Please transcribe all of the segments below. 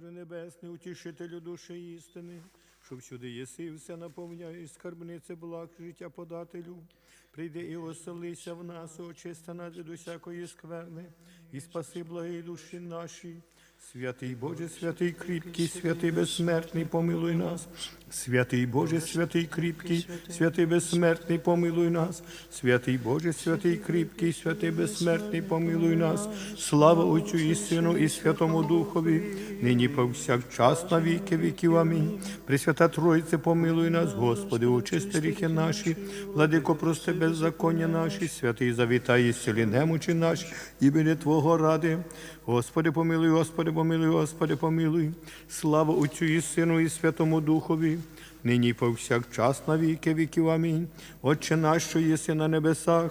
небесний, утішителю душі істини, що всюди єси, все наповняє скарбниці благ, життя подателю. Прийди і оселися в нас, очисти нас від усякої скверни, і спаси благі душі наші. Святий Боже, святий кріпкий, святий безсмертний, помилуй нас. Святий Боже, святий кріпкий, святий безсмертний, помилуй нас. Святий Боже, святий кріпкий, святий безсмертний, помилуй нас. Слава Отцю і Сину, і Святому Духові, нині повсякчас на віки віків. Амінь. Пресвята Тройце, помилуй нас, Господи, очисти ріхи наші, владико, прости беззаконня наші, святий завітай, і сілі немочі наші, імені Твого ради. Господи, помилуй, Господи, помилуй, Господи, помилуй. Слава Отцю і Сину, і Святому Духові, нині повсякчас на віки віків. Амінь. Отче наш, що єси на небесах,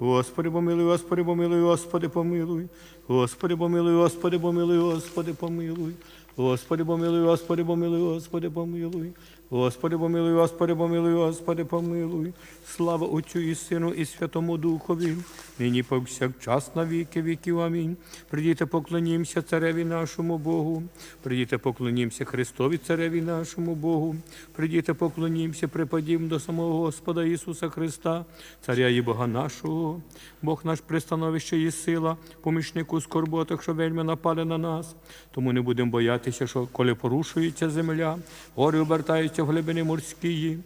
Господи, помилуй, Господи, помилуй, Господи, помилуй. Господи, помилуй, Господи, помилуй, Господи, помилуй. Господи, помилуй, Господи, помилуй, Господи, помилуй. Господи, помилуй, Господи, помилуй, Господи, помилуй. Слава Отцю і Сину, і Святому Духові, нині повсякчас на віки віків. Амінь. Придіте, поклонімося цареві нашому Богу. Придіте, поклонімося Христові, цареві нашому Богу. Придіте, поклонімося, припадім до самого Господа Ісуса Христа, Царя і Бога нашого. Бог наш пристановище і сила, помічник у скорботах, що вельми напали на нас. Тому не будемо боятися, що коли порушується земля, гори обертаються в глибини морські.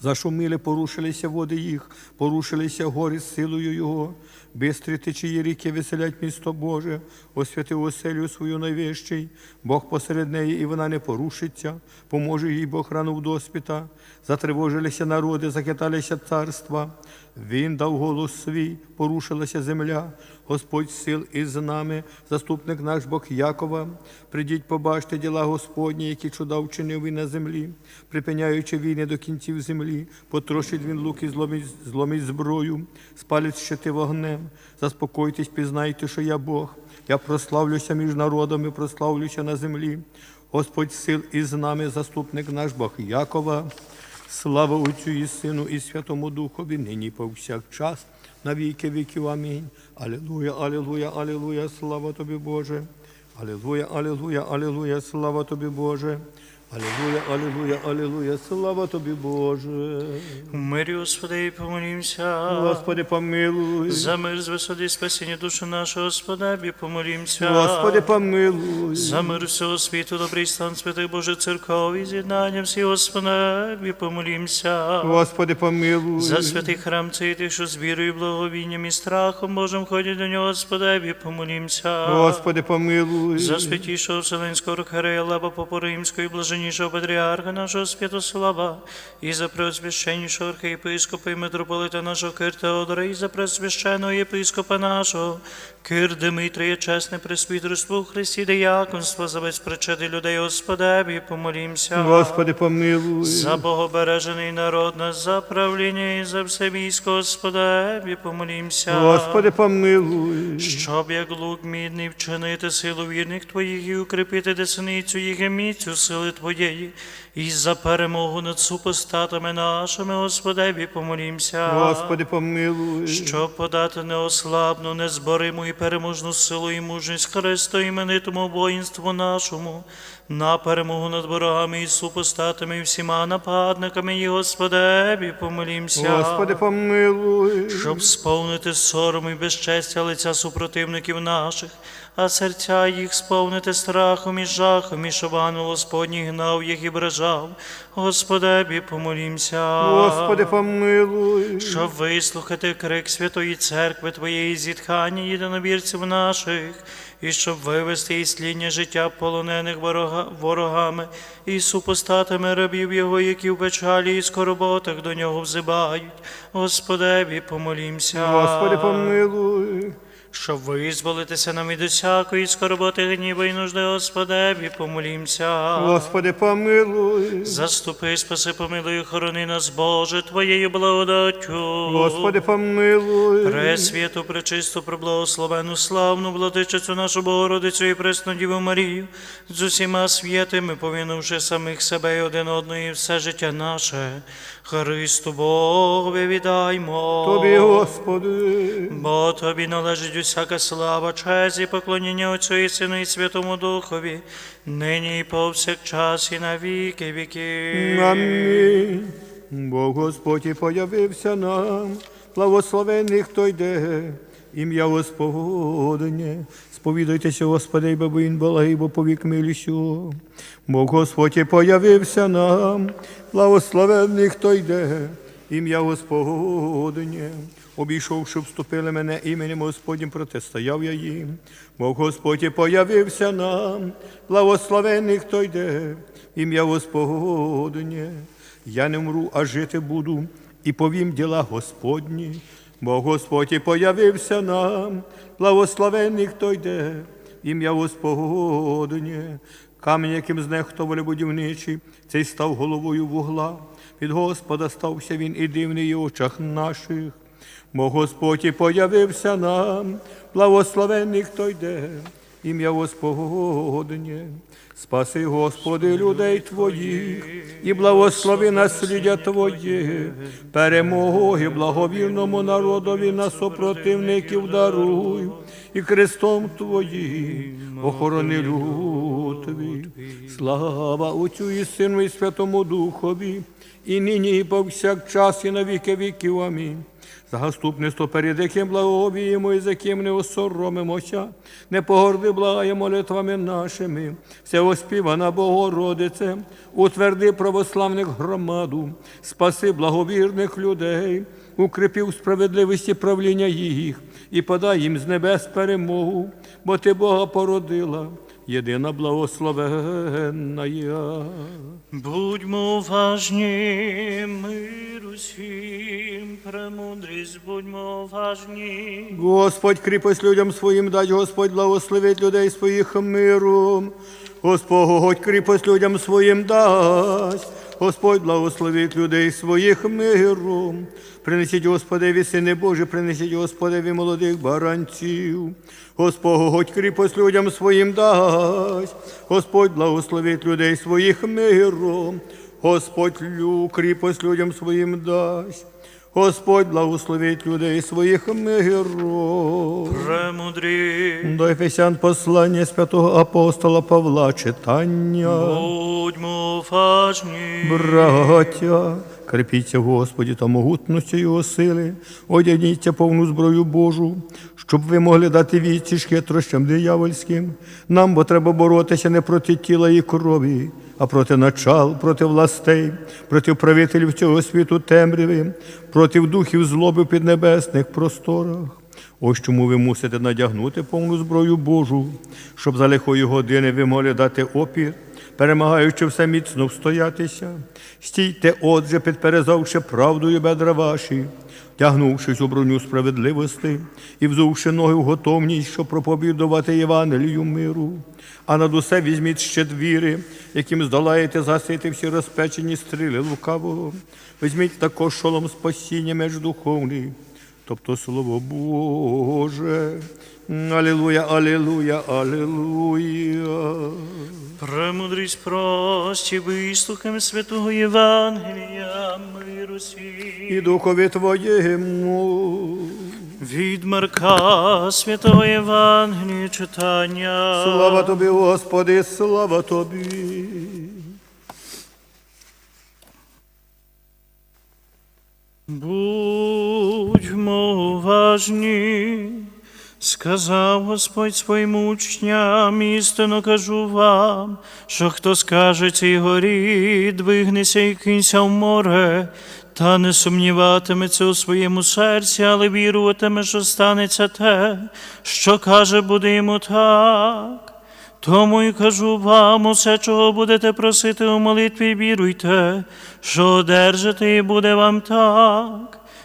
Зашуміли, порушилися води їх, порушилися гори з силою Його. Бистрі течії ріки веселять місто Боже, освятив оселю свою найвищий, Бог посеред неї, і вона не порушиться, поможе їй Бог рану в доспіта. Затривожилися народи, захиталися царства. Він дав голос свій, порушилася земля, Господь сил із нами, заступник наш Бог Якова. Придіть, побачте діла Господні, які чуда вчинив він на землі, припиняючи війни до кінців землі, потрощить він лук і зломить, зломить зброю, спалить щити вогнем. Заспокойтесь, пізнайте, що я Бог. Я прославлюся між народами, прославлюся на землі. Господь сил із нами, заступник наш Бог Якова. Слава Отцю і Сину, і Святому Духові, нині повсякчас, на віки віків. Амінь. Алілуя, алілуя, алілуя, слава тобі, Боже. Алілуя, алілуя, алілуя, слава тобі, Боже. Алілуя, алілуя, алілуя, слава тобі, Боже. Мирі, Господи, і помолімся. Господи, помилуй. За мир з висоти спасіння душі нашого Господи, помолімся. Господи, помилуй. За мир всього світу, добрий стан святих Божих церков і з'єднання всі, Господи, помолімся. Господи, помилуй. За святий храм цей тих, що з вірою, благовінням і страхом Божим ходять до нього, Господи, помолімся. Господи, помилуй. За святішого Вселенського архиерея Лева Попа Римського і блаженнішого патріарха нашого Святослава, і за преосвященнішого архієпископа і митрополита нашого Кир Теодора, і за преосвященого єпископа нашого Кир Димитрія, чесне пресвітерство у Христі дияконство, за весь причети людей Господеві, помолімся. Господи, помилуй. За богобережений народ нас, за правління і за все військо Господеві, помолімся. Господи, помилуй. Щоб як лук мідний вчинити силу вірних твоїх і укріпити десницю їх і міцю сили твоєї, і за перемогу над супостатами нашими, Господеві, помолімся. Господи, помилуй. Щоб подати неослабну, незбориму і переможну силу і мужність Христа іменитому воїнству нашому, на перемогу над ворогами і супостатами, і всіма нападниками, і Господеві, помолімся. Господи, помилуй. Щоб сповнити сором і безчестя лиця супротивників наших, а серця їх сповнити страхом і жахом, і щоб ангел Господній гнав їх і бражав. Господеві, помолімся. Господи, помилуй. Щоб вислухати крик Святої Церкви Твоєї зітхання єдиновірців наших, і щоб вивести із тління життя полонених ворога, ворогами і супостатами рабів Його, які в печалі і скорботах до нього взибають. Господеві, помолімся. Господи, помилуй. Щоб визволитися нам від усякої скорботи, гніва і нужди, Господеві, помолімся. Господи, помилуй. Заступи, спаси, помилуй, охорони нас, Боже, Твоєю благодаттю. Господи, помилуй. Пресвяту, пречисту, преблагословену, славну владичицю нашу Богородицю і пресну Діву Марію, з усіма святими, повинувши самих себе і один одного і все життя наше, Христу Богові віддаймо. Тобі, Господи. Бо тобі належить усяка слава, честь і поклоніння Отцю і Сину і Святому Духові, нині і повсякчас і на віки віків. Амінь. Бог Господь і появився нам, благословений, хто йде, ім'я Господнє. Сповідайтеся, Господи, бо він благий, бо повік милішу. Бог Господь і появився нам, благословений, хто йде, ім'я Господнє. Обійшовши, вступили мене іменем Господнім, протистояв я їм. Бог Господь і появився нам, благословений, хто йде, ім'я Господнє. Я не мру, а жити буду, і повім діла Господні. Бо Господь і появився нам, благословений, хто йде, ім'я Господнє. Камінь, яким знехтували будівничі, цей став головою вугла. Від Господа стався він і дивний в очах наших. Бо Господь і появився нам, благословений, хто йде, ім'я Господнє. Спаси, Господи, людей Твоїх, і благослови наслідя Твоє, перемоги благовірному народові на супротивників даруй, і крестом Твоїм охорони люд Твій. Слава Отцю і Сину, і Святому Духові, і нині, і повсякчас, і на віки віків. Амінь. Заступництво перед яким благовіємо і за яким не осоромимося, не погорди благає молитвами нашими, всеоспівана Богородице, утверди православних громаду, спаси благовірних людей, укріпи в справедливості правління їх і подай їм з небес перемогу, бо ти Бога породила, єдина благословенна. я. Будьмо уважні, мир усім, премудрість, будьмо уважні. Господь кріпость людям своїм дасть, Господь благословить людей своїх миром. Господь кріпость людям своїм дасть, Господь благословить людей своїх миром. Принесіть Господеві, сини Божі, принесіть Господеві молодих баранців. Господь кріпость людям своїм дасть, Господь благословить людей своїх миром. Господь лю, кріпость людям своїм дасть. Господь благословить людей своїх миром. Премудрі, До Ефесян послання святого апостола Павла читання. будьмо уважні. Браття, крепіться Господі та могутності Його сили, одягніться повну зброю Божу, щоб ви могли дати відсіч хитрощам диявольським. Нам бо треба боротися не проти тіла і крові, а проти начал, проти властей, проти правителів цього світу темряви, проти духів злоби піднебесних просторах. Ось чому ви мусите надягнути повну зброю Божу, щоб за лихої години ви могли дати опір, перемагаючи все міцно встоятися. Стійте, отже, підперезавши правдою бедра ваші, тягнувшись у броню справедливості і взувши ноги в готовність, щоб проповідувати Євангелію миру. А над усе візьміть ще віри, яким здолаєте засити всі розпечені стріли лукавого. Візьміть також шолом спасіння між духовний, тобто Слово Боже. Алілуя, алілуя, алілуя. Премудрість прості, вислухаємо святого Євангелія, мир усім. І духові Твоєму. Від Марка святого Євангелія читання. Слава Тобі, Господи, слава Тобі. Будьмо уважні, сказав Господь своїм учням, істинно кажу вам, що хто скаже цій горі, двигнися і кинься в море, та не сумніватиметься у своєму серці, але віруватиме, що станеться те, що каже, буде йому так. Тому й кажу вам, усе, чого будете просити у молитві, віруйте, що одержите, і буде вам так.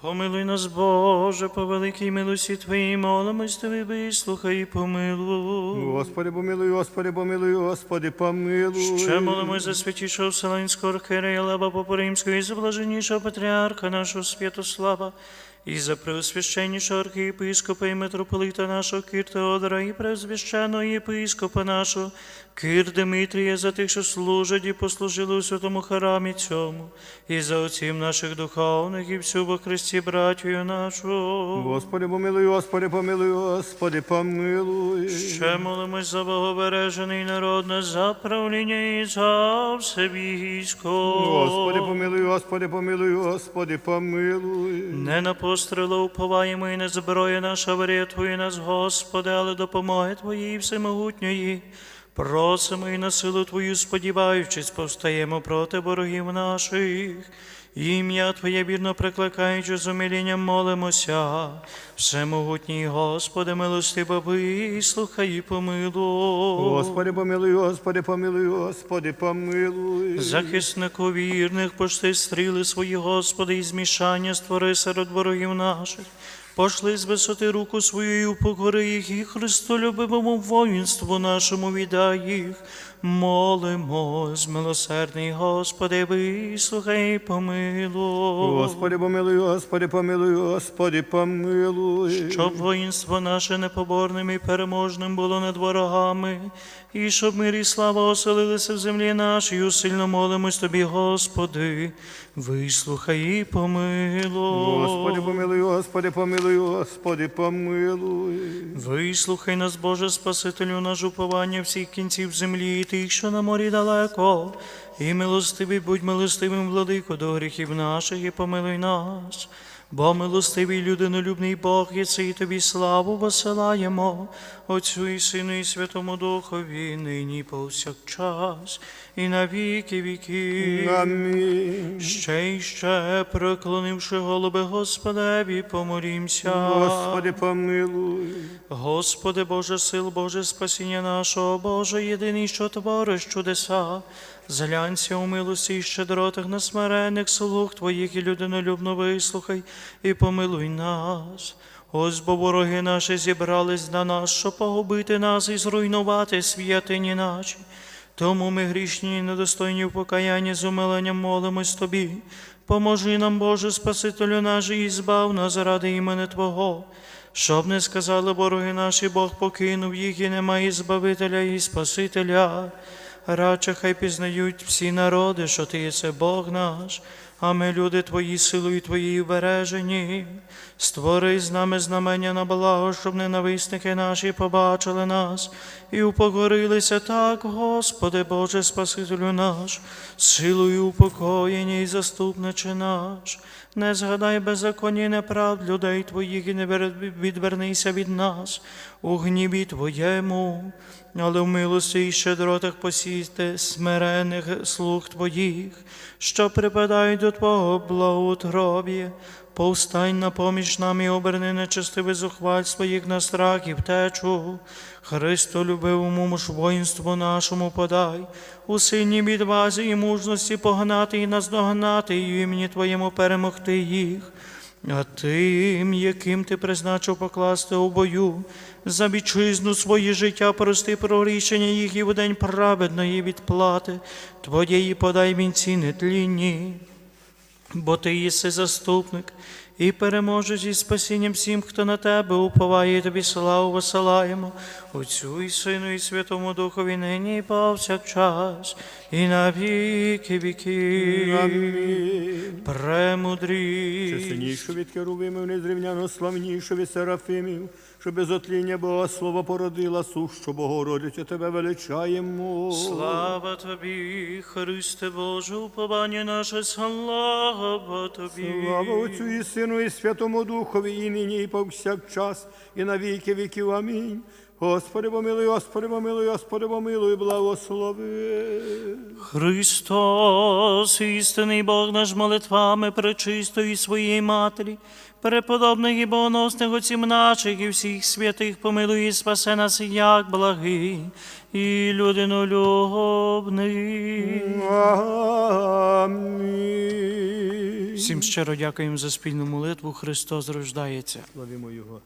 Помилуй нас, Боже, по великій милості Твоїй, молимось Тобі, вислухай і помилуй. Господи, помилуй, Господи, помилуй, Господи, помилуй. Ще молимось за святішого Вселенського архиерея Попоримського і за блаженнішого патріарха нашого Святослава, і за преосвященнішого архієпископа і митрополита нашого Кир Теодора, і преосвященого єпископа нашого Кир Димитрія, за тих, що служать і послужили у святому храмі цьому, і за отців наших духовних, і всю во Христі братію нашу. Господи, помилуй, Господи, помилуй, Господи, помилуй. Ще молимось за Богобережений народ на за правління і за все військо. Господи, помилуй, Господи, помилуй, Господи, помилуй. Не на постріли уповаємо і не зброя наша врятує нас, Господи, але допомоги Твоєї всемогутньої. Просимо і на силу Твою, сподіваючись, повстаємо проти ворогів наших. Ім'я Твоє вірно прикликаючи з умилінням молимося. Всемогутній Господи, милостиво вислухай і помилуй. Господи, помилуй, Господи, помилуй, Господи, помилуй. Захиснику вірних, пошти стріли свої, Господи, і змішання створи серед ворогів наших. Пошли з висоти руку свою і упокори їх, і Христолюбивому воїнству нашому віддай їх. Молимось, милосердний Господи, вислухай, і помилуй. Господи, помилуй, Господи, помилуй, Господи, помилуй. Щоб воїнство наше непоборним і переможним було над ворогами, і щоб мир і слава оселилися в землі нашій, усильно молимось Тобі, Господи, вислухай і помилуй. Господи, помилуй, Господи, помилуй, Господи, помилуй. Вислухай нас, Боже Спасителю, наш уповання всіх кінців землі, тих, що на морі далеко, і милостивий, будь милостивим, владико, до гріхів наших, і помилуй нас. Бо милостивий людинолюбний Бог, і тобі славу посилаємо, Отцю і Сину, і Святому Духові, нині повсякчас, і на віки віків. Амінь. Ще й ще, проклонивши голуби Господеві, помолімся. Господи, помилуй. Господи Боже сил, Боже спасіння нашого, Боже єдиний, що твориш чудеса. Зглянься у милості і щедротах на смирених слуг Твоїх і людинолюбно вислухай і помилуй нас. Ось бо вороги наші зібрались на нас, щоб погубити нас і зруйнувати святині наші. Тому ми грішні і недостойні в покаянні з умиленням молимось Тобі. Поможи нам, Боже, Спасителю наш, і збав нас заради імени Твого. Щоб не сказали вороги наші, Бог покинув їх і немає Збавителя і Спасителя. Радше хай пізнають всі народи, що Ти єси Бог наш, а ми, люди Твої, силою Твоєю бережені. Створи з нами знамення на благо, щоб ненависники наші побачили нас і упокорилися так, Господи Боже Спасителю наш, силою упокоєння і заступниче наш. Не згадай беззаконні неправд людей Твоїх і не відвернися від нас у гніві Твоєму, але в милості і щедротах посійте смирених слуг Твоїх, що припадають до Твого благоутроб'я. Повстань на поміч нам і оберни нечестиве зухвальство їх на страх і втечу. Христо любивому ж воїнству нашому подай, у сильній відвазі і мужності погнати і наздогнати, і імені Твоєму перемогти їх. А тим, яким ти призначив покласти у бою, за вітчизну своє життя прости прорішення їх і в день праведної відплати, Твоєї подай вінці нетлінні. Бо ти єси заступник і переможеш із спасінням всім, хто на тебе уповає, і тобі славу посилаємо, Отцю і Сину, і Святому Духові нині і повсякчас, і на віки віків. Амінь. Премудрі. Чеснішу від керувимів, незрівняно славнішу від серафимів, що без отління Бога Слово породила сущу Богородицю, тебе величаємо. Слава тобі, Христе Боже, уповання наше, слава тобі. Слава Отцю і Сину, і Святому Духові, і нині, і повсякчас, і на віки віків. Амінь. Господи, помилуй, Господи, помилуй, Господи, помилуй, благослови. Христос, істинний Бог наш молитвами пречистої своєї Матері, преподобних і богоносних отців наших і всіх святих помилуй і спасе нас як благий і людинолюбний. Амінь. Всім щиро дякуємо за спільну молитву. Христос рождається. Славімо Його.